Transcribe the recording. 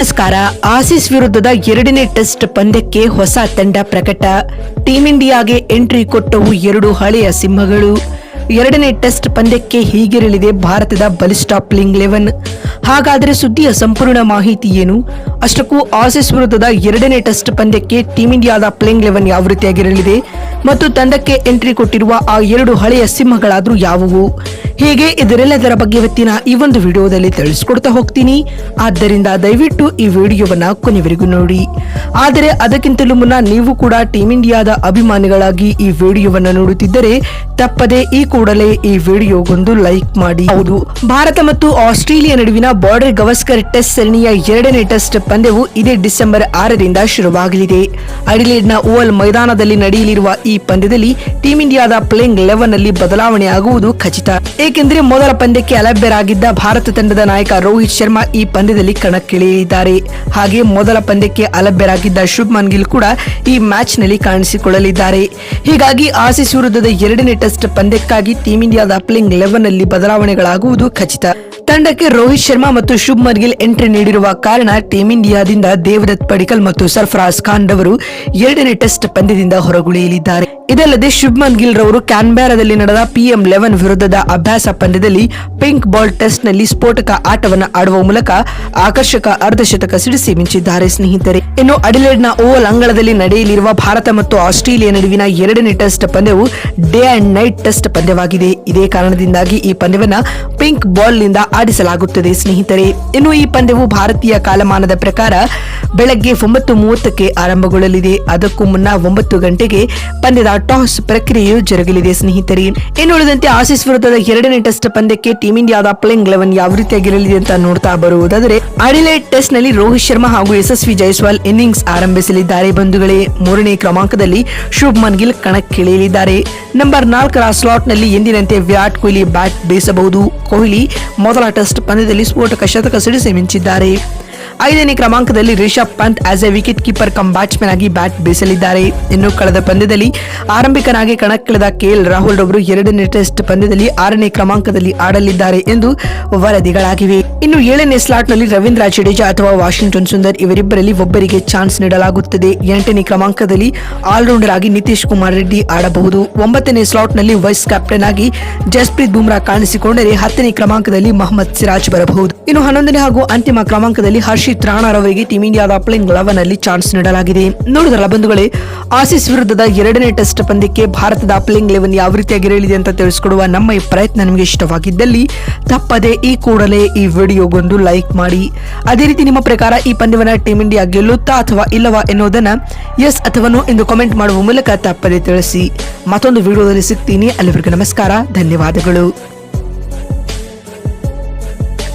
ನಮಸ್ಕಾರ. ಆಸೀಸ್ ವಿರುದ್ಧದ ಎರಡನೇ ಟೆಸ್ಟ್ ಪಂದ್ಯಕ್ಕೆ ಹೊಸ ತಂಡ ಪ್ರಕಟ. ಟೀಂ ಇಂಡಿಯಾಗೆ ಎಂಟ್ರಿ ಕೊಟ್ಟವು ಎರಡು ಹಳೆಯ ಸಿಂಹಗಳು. ಎರಡನೇ ಟೆಸ್ಟ್ ಪಂದ್ಯಕ್ಕೆ ಹೀಗಿರಲಿದೆ ಭಾರತದ ಬಲಿಷ್ಠ ಪ್ಲಿಂಗ್ ಲೆವೆನ್. ಹಾಗಾದರೆ ಸುದ್ದಿಯ ಸಂಪೂರ್ಣ ಮಾಹಿತಿ ಏನು? ಅಷ್ಟಕ್ಕೂ ಆಸೀಸ್ ವಿರುದ್ಧದ ಎರಡನೇ ಟೆಸ್ಟ್ ಪಂದ್ಯಕ್ಕೆ ಟೀಂ ಇಂಡಿಯಾದ ಪ್ಲೇಯಿಂಗ್ ಲೆವೆನ್ ಯಾವ ರೀತಿಯಾಗಿರಲಿದೆ ಮತ್ತು ತಂಡಕ್ಕೆ ಎಂಟ್ರಿ ಕೊಟ್ಟಿರುವ ಆ ಎರಡು ಹಳೆಯ ಸಿಂಹಗಳಾದರೂ ಯಾವುವು? ಹೀಗೆ? ಇದರೆಲ್ಲದರ ಬಗ್ಗೆ ಇವತ್ತಿನ ಈ ಒಂದು ವಿಡಿಯೋದಲ್ಲಿ ತಿಳಿಸ್ಕೊಡ್ತಾ ಹೋಗ್ತೀನಿ. ಆದ್ದರಿಂದ ದಯವಿಟ್ಟು ಈ ವಿಡಿಯೋವನ್ನ ಕೊನೆವರೆಗೂ ನೋಡಿ. ಆದರೆ ಅದಕ್ಕಿಂತಲೂ ಮುನ್ನ ನೀವು ಕೂಡ ಟೀಂ ಇಂಡಿಯಾದ ಅಭಿಮಾನಿಗಳಾಗಿ ಈ ವಿಡಿಯೋವನ್ನು ನೋಡುತ್ತಿದ್ದರೆ ತಪ್ಪದೆ ಈ ಕೂಡಲೇ ಈ ವಿಡಿಯೋಗೊಂದು ಲೈಕ್ ಮಾಡಿ. ಹೌದು. ಭಾರತ ಮತ್ತು ಆಸ್ಟ್ರೇಲಿಯಾ ನಡುವಿನ ಬಾರ್ಡರ್ ಗವಸ್ಕರ್ ಟೆಸ್ಟ್ ಸರಣಿಯ ಎರಡನೇ ಟೆಸ್ಟ್ ಪಂದ್ಯವು ಇದೇ ಡಿಸೆಂಬರ್ ಆರರಿಂದ ಶುರುವಾಗಲಿದೆ. ಅಡಿಲೇಡ್ನ ಓವಲ್ ಮೈದಾನದಲ್ಲಿ ನಡೆಯಲಿರುವ ಈ ಪಂದ್ಯದಲ್ಲಿ ಟೀಂ ಇಂಡಿಯಾದ ಪ್ಲೇಯಿಂಗ್ ಲೆವೆನ್ನಲ್ಲಿ ಬದಲಾವಣೆ ಆಗುವುದು ಖಚಿತ. ಏಕೆಂದರೆ ಮೊದಲ ಪಂದ್ಯಕ್ಕೆ ಅಲಭ್ಯರಾಗಿದ್ದ ಭಾರತ ತಂಡದ ನಾಯಕ ರೋಹಿತ್ ಶರ್ಮಾ ಈ ಪಂದ್ಯದಲ್ಲಿ ಕಣಕ್ಕಿಳಿಯಲಿದ್ದಾರೆ. ಹಾಗೆ ಮೊದಲ ಪಂದ್ಯಕ್ಕೆ ಅಲಭ್ಯರಾಗಿದ್ದ ಶುಭ್ಮನ್ ಗಿಲ್ ಕೂಡ ಈ ಮ್ಯಾಚ್ನಲ್ಲಿ ಕಾಣಿಸಿಕೊಳ್ಳಲಿದ್ದಾರೆ. ಹೀಗಾಗಿ ಆಸೀಸ್ ವಿರುದ್ಧದ ಎರಡನೇ ಟೆಸ್ಟ್ ಪಂದ್ಯಕ್ಕಾಗಿ ಟೀಂ ಇಂಡಿಯಾದ ಪ್ಲೇಯಿಂಗ್ ಲೆವೆನ್ನಲ್ಲಿ ಬದಲಾವಣೆಗಳಾಗುವುದು ಖಚಿತ. ತಂಡಕ್ಕೆ ರೋಹಿತ್ ಶರ್ಮಾ ಮತ್ತು ಶುಭ್ಮನ್ ಗಿಲ್ ಎಂಟ್ರಿ ನೀಡಿರುವ ಕಾರಣ ಟೀಂ ಇಂಡಿಯಾದಿಂದ ದೇವದತ್ ಪಡಿಕಲ್ ಮತ್ತು ಸರ್ಫರಾಜ್ ಖಾನ್ ರವರು ಎರಡನೇ ಟೆಸ್ಟ್ ಪಂದ್ಯದಿಂದ ಹೊರಗುಳಿಯಲಿದ್ದಾರೆ. ಇದಲ್ಲದೆ ಶುಭ್ಮನ್ ಗಿಲ್ ರವರು ಕ್ಯಾನ್ಬೆರಾದಲ್ಲಿ ನಡೆದ ಪಿಎಂ ಲೆವೆನ್ ವಿರುದ್ಧದ ಅಭ್ಯಾಸ ಪಂದ್ಯದಲ್ಲಿ ಪಿಂಕ್ ಬಾಲ್ ಟೆಸ್ಟ್ನಲ್ಲಿ ಸ್ಫೋಟಕ ಆಟವನ್ನು ಆಡುವ ಮೂಲಕ ಆಕರ್ಷಕ ಅರ್ಧಶತಕ ಸಿಡಿಸಿ ಮಿಂಚಿದ್ದಾರೆ ಸ್ನೇಹಿತರೆ. ಇನ್ನು ಅಡಿಲೇಡ್ನ ಓವಲ್ ಅಂಗಳದಲ್ಲಿ ನಡೆಯಲಿರುವ ಭಾರತ ಮತ್ತು ಆಸ್ಟ್ರೇಲಿಯಾ ನಡುವಿನ ಎರಡನೇ ಟೆಸ್ಟ್ ಪಂದ್ಯವು ಡೇ ಅಂಡ್ ನೈಟ್ ಟೆಸ್ಟ್ ಪಂದ್ಯವಾಗಿದೆ. ಇದೇ ಕಾರಣದಿಂದಾಗಿ ಈ ಪಂದ್ಯವನ್ನು ಪಿಂಕ್ ಬಾಲ್ನಿಂದ ಆಡಿಸಲಾಗುತ್ತದೆ, ಸ್ನೇಹಿತರೆ. ಇನ್ನು ಈ ಪಂದ್ಯವು ಭಾರತೀಯ ಕಾಲಮಾನದ ಪ್ರಕಾರ ಬೆಳಗ್ಗೆ ಒಂಬತ್ತು ಮೂವತ್ತಕ್ಕೆ ಆರಂಭಗೊಳ್ಳಲಿದೆ. ಅದಕ್ಕೂ ಮುನ್ನ ಒಂಬತ್ತು ಗಂಟೆಗೆ ಪಂದ್ಯದ ಟಾಸ್ ಪ್ರಕ್ರಿಯೆಯು ಜರುಗಲಿದೆ, ಸ್ನೇಹಿತರೆ. ಇನ್ನು ಉಳಿದಂತೆ ಆಸೀಸ್ ವಿರುದ್ಧದ ಎರಡನೇ ಟೆಸ್ಟ್ ಪಂದ್ಯಕ್ಕೆ ಟೀಂ ಇಂಡಿಯಾದ ಪ್ಲೇಯಿಂಗ್ ಲೆವೆನ್ ಯಾವ ರೀತಿಯಾಗಿರಲಿದೆ ಅಂತ ನೋಡ್ತಾ ಬರುವುದಾದರೆ ಅಡಿಲೈಟ್ ಟೆಸ್ಟ್ನಲ್ಲಿ ರೋಹಿತ್ ಶರ್ಮಾ ಹಾಗೂ ಯಶಸ್ವಿ ಜೈಸ್ವಾಲ್ ಇನ್ನಿಂಗ್ಸ್ ಆರಂಭಿಸಲಿದ್ದಾರೆ, ಬಂಧುಗಳೇ. ಮೂರನೇ ಕ್ರಮಾಂಕದಲ್ಲಿ ಶುಭ್ಮನ್ ಗಿಲ್ ಕಣಕ್ಕಿಳಿಯಲಿದ್ದಾರೆ. ನಂಬರ್ ನಾಲ್ಕರ ಸ್ಲಾಟ್ನಲ್ಲಿ ಎಂದಿನಂತೆ ವಿರಾಟ್ ಕೊಹ್ಲಿ ಬ್ಯಾಟ್ ಬೀಸಬಹುದು. ಕೊಹ್ಲಿ ಮೊದಲ ಟೆಸ್ಟ್ ಪಂದ್ಯದಲ್ಲಿ ಸ್ಫೋಟಕ ಶತಕ ಸಿಡಿಸಿ ಮಿಂಚಿದ್ದಾರೆ. ಐದನೇ ಕ್ರಮಾಂಕದಲ್ಲಿ Rishabh Pant as a wicket keeper cum batsman ಆಗಿ ಬ್ಯಾಟ್ ಬೀಸಲಿದ್ದಾರೆ. ಇನ್ನು ಕಳೆದ ಪಂದ್ಯದಲ್ಲಿ ಆರಂಭಿಕನಾಗಿ ಕಣಕ್ಕಿಳಿದ ಕೆಎಲ್ ರಾಹುಲ್ ರವರು ಎರಡನೇ ಟೆಸ್ಟ್ ಪಂದ್ಯದಲ್ಲಿ ಆರನೇ ಕ್ರಮಾಂಕದಲ್ಲಿ ಆಡಲಿದ್ದಾರೆ ಎಂದು ವರದಿಗಳಾಗಿವೆ. ಇನ್ನು ಏಳನೇ ಸ್ಲಾಟ್ನಲ್ಲಿ ರವೀಂದ್ರ ಜಡೇಜಾ ಅಥವಾ ವಾಷಿಂಗ್ಟನ್ ಸುಂದರ್ ಇವರಿಬ್ಬರಲ್ಲಿ ಒಬ್ಬರಿಗೆ ಚಾನ್ಸ್ ನೀಡಲಾಗುತ್ತದೆ. ಎಂಟನೇ ಕ್ರಮಾಂಕದಲ್ಲಿ ಆಲ್ರೌಂಡರ್ ಆಗಿ ನಿತೀಶ್ ಕುಮಾರ್ ರೆಡ್ಡಿ ಆಡಬಹುದು. ಒಂಬತ್ತನೇ ಸ್ಲಾಟ್ನಲ್ಲಿ ವೈಸ್ ಕ್ಯಾಪ್ಟನ್ ಆಗಿ ಜಸ್ಪ್ರೀತ್ ಬುಮ್ರಾ ಕಾಣಿಸಿಕೊಂಡರೆ ಹತ್ತನೇ ಕ್ರಮಾಂಕದಲ್ಲಿ ಮೊಹಮ್ಮದ್ ಸಿರಾಜ್ ಬರಬಹುದು. ಇನ್ನು ಹನ್ನೊಂದನೇ ಹಾಗೂ ಅಂತಿಮ ಕ್ರಮಾಂಕದಲ್ಲಿ ಹರ್ಷಿತ್ ರಾಣಾರವರಿಗೆ ಟೀಂ ಇಂಡಿಯಾದ ಪ್ಲೇಯಿಂಗ್ ಲೆವೆನ್ ಅಲ್ಲಿ ಚಾನ್ಸ್ ನೀಡಲಾಗಿದೆ. ನೋಡಿದ್ರಲ್ಲ ಬಂಧುಗಳೇ, ಆಸೀಸ್ ವಿರುದ್ಧದ ಎರಡನೇ ಟೆಸ್ಟ್ ಪಂದ್ಯಕ್ಕೆ ಭಾರತದ ಪ್ಲೇಯಿಂಗ್ ಲೆವೆನ್ ಯಾವ ರೀತಿಯಾಗಿರಲಿದೆ ಅಂತ ತಿಳಿಸಿಕೊಡುವ ನಮ್ಮ ಈ ಪ್ರಯತ್ನ ನಿಮಗೆ ಇಷ್ಟವಾಗಿದ್ದಲ್ಲಿ, ತಪ್ಪದೆ ಈ ಕೂಡಲೇ ಈ ವಿಡಿಯೋಗೊಂದು ಲೈಕ್ ಮಾಡಿ. ಅದೇ ರೀತಿ ನಿಮ್ಮ ಪ್ರಕಾರ ಈ ಪಂದ್ಯವನ್ನು ಟೀಂ ಇಂಡಿಯಾ ಗೆಲ್ಲುತ್ತಾ ಅಥವಾ ಇಲ್ಲವಾ ಎನ್ನುವುದನ್ನು ಎಸ್ ಅಥವಾ ಎಂದು ಕಮೆಂಟ್ ಮಾಡುವ ಮೂಲಕ ತಪ್ಪದೆ ತಿಳಿಸಿ. ಮತ್ತೊಂದು ವಿಡಿಯೋದಲ್ಲಿ ಸಿಗ್ತೀನಿ. ಅಲ್ಲಿವರೆಗೂ ನಮಸ್ಕಾರ, ಧನ್ಯವಾದಗಳು.